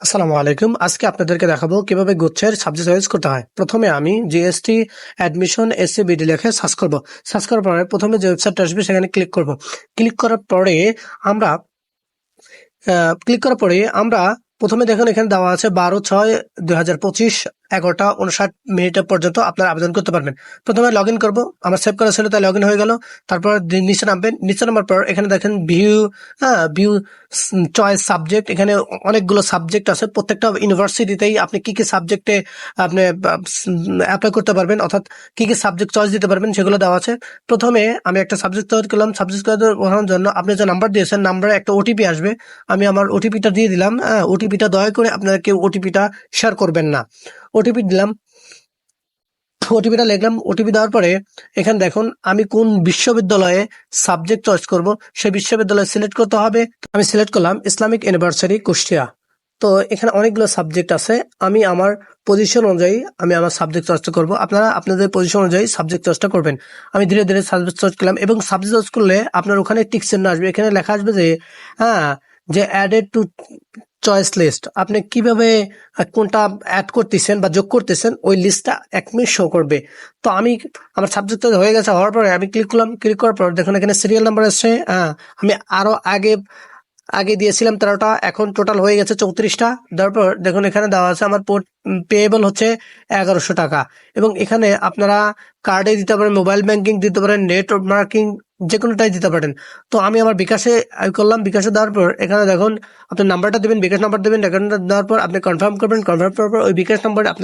আসসালামু আলাইকুম। আজকে আপনাদেরকে দেখাবো কীভাবে গুচ্ছের সাবজেক্ট চয়েস করতে হয়। প্রথমে আমি জিএসটি অ্যাডমিশন এসসি বিডি লেখে সার্চ করব। সার্চ করার পরে প্রথমে যে ওয়েবসাইটটা আসবে সেখানে ক্লিক করব। ক্লিক করার পরে আমরা ক্লিক করার পরে আমরা প্রথমে দেখুন এখানে দেওয়া আছে বারো ছয় দুই এগারোটা উনষাট মিনিট পর্যন্ত আপনারা আবেদন করতে পারবেন। প্রথমে লগ ইন করব, আমার সেভ করা ছিল, তাই লগ ইন হয়ে গেল। তারপর নিচে নামবেন, নিচে নামার পর এখানে দেখেন ভিউ হ্যাঁ ভিউ চয়েস সাবজেক্ট এখানে অনেকগুলো সাবজেক্ট আছে। প্রত্যেকটা ইউনিভার্সিটিতেই আপনি কি কি সাবজেক্টে আপনি অ্যাপ্লাই করতে পারবেন, অর্থাৎ কি কি সাবজেক্ট চয়েস দিতে পারবেন সেগুলো দেওয়া আছে। প্রথমে আমি একটা সাবজেক্ট তৈরি করলাম। সাবজেক্ট করার জন্য আপনি যে নাম্বার দিয়েছেন নাম্বারে একটা ওটিপি আসবে। আমি আমার ওটিপিটা দিয়ে দিলাম হ্যাঁ ওটিপিটা দয়া করে আপনারা কেউ ওটিপিটা শেয়ার করবেন না। ওটিপি দিলাম। ওটিপিটা লিখলাম। ওটিপি দেওয়ার পরে এখানে দেখুন, আমি কোন বিশ্ববিদ্যালয়ে সাবজেক্ট চয়েস করব, সেই বিশ্ববিদ্যালয় সিলেক্ট করতে হবে। আমি সিলেক্ট করলাম ইসলামিক ইউনিভার্সিটি কুষ্টিয়া তো এখানে অনেকগুলো সাবজেক্ট আছে। আমি আমার পজিশন অনুযায়ী আমি আমার সাবজেক্ট চয়েস করব। আপনারা আপনাদের পজিশন অনুযায়ী সাবজেক্ট চয়েসটা করবেন। আমি ধীরে ধীরে সাবজেক্ট চয়েস করলাম এবং সাবজেক্ট চয়েস করলে আপনার ওখানে টিক চিহ্ন আসবে। এখানে লেখা আসবে যে হ্যাঁ যে অ্যাডেড টু চয়েস লিস্ট আপনি কীভাবে কোনটা অ্যাড করতেছেন বা যোগ করতেছেন, ওই লিস্টটা এক মিনিট শো করবে। তো আমি, আমার সাবজেক্ট হয়ে গেছে হওয়ার পরে আমি ক্লিক করলাম ক্লিক করার পর দেখুন এখানে সিরিয়াল নাম্বার আসছে হ্যাঁ আমি আরও আগে আগে দিয়েছিলাম তেরোটা, এখন টোটাল হয়ে গেছে চৌত্রিশটা। তারপর দেখুন, এখানে দেওয়া আছে আমার পেয়েবল হচ্ছে এগারোশো টাকা। এবং এখানে আপনারা কার্ডে দিতে পারেন মোবাইল ব্যাংকিং দিতে পারেন নেট মার্কিং যে কোনোটাই দিতে পারেন। তো আমি আমার বিকাশে করলাম, বিকাশে দেওয়ার পর এখানে দেখুন, আপনি নাম্বারটা দেবেন, বিকাশ নাম্বার দেবেন অ্যাকাউন্টটা দেওয়ার পর আপনি কনফার্ম করবেন কনফার্ম করার পর ওই বিকাশ নাম্বারে আপনার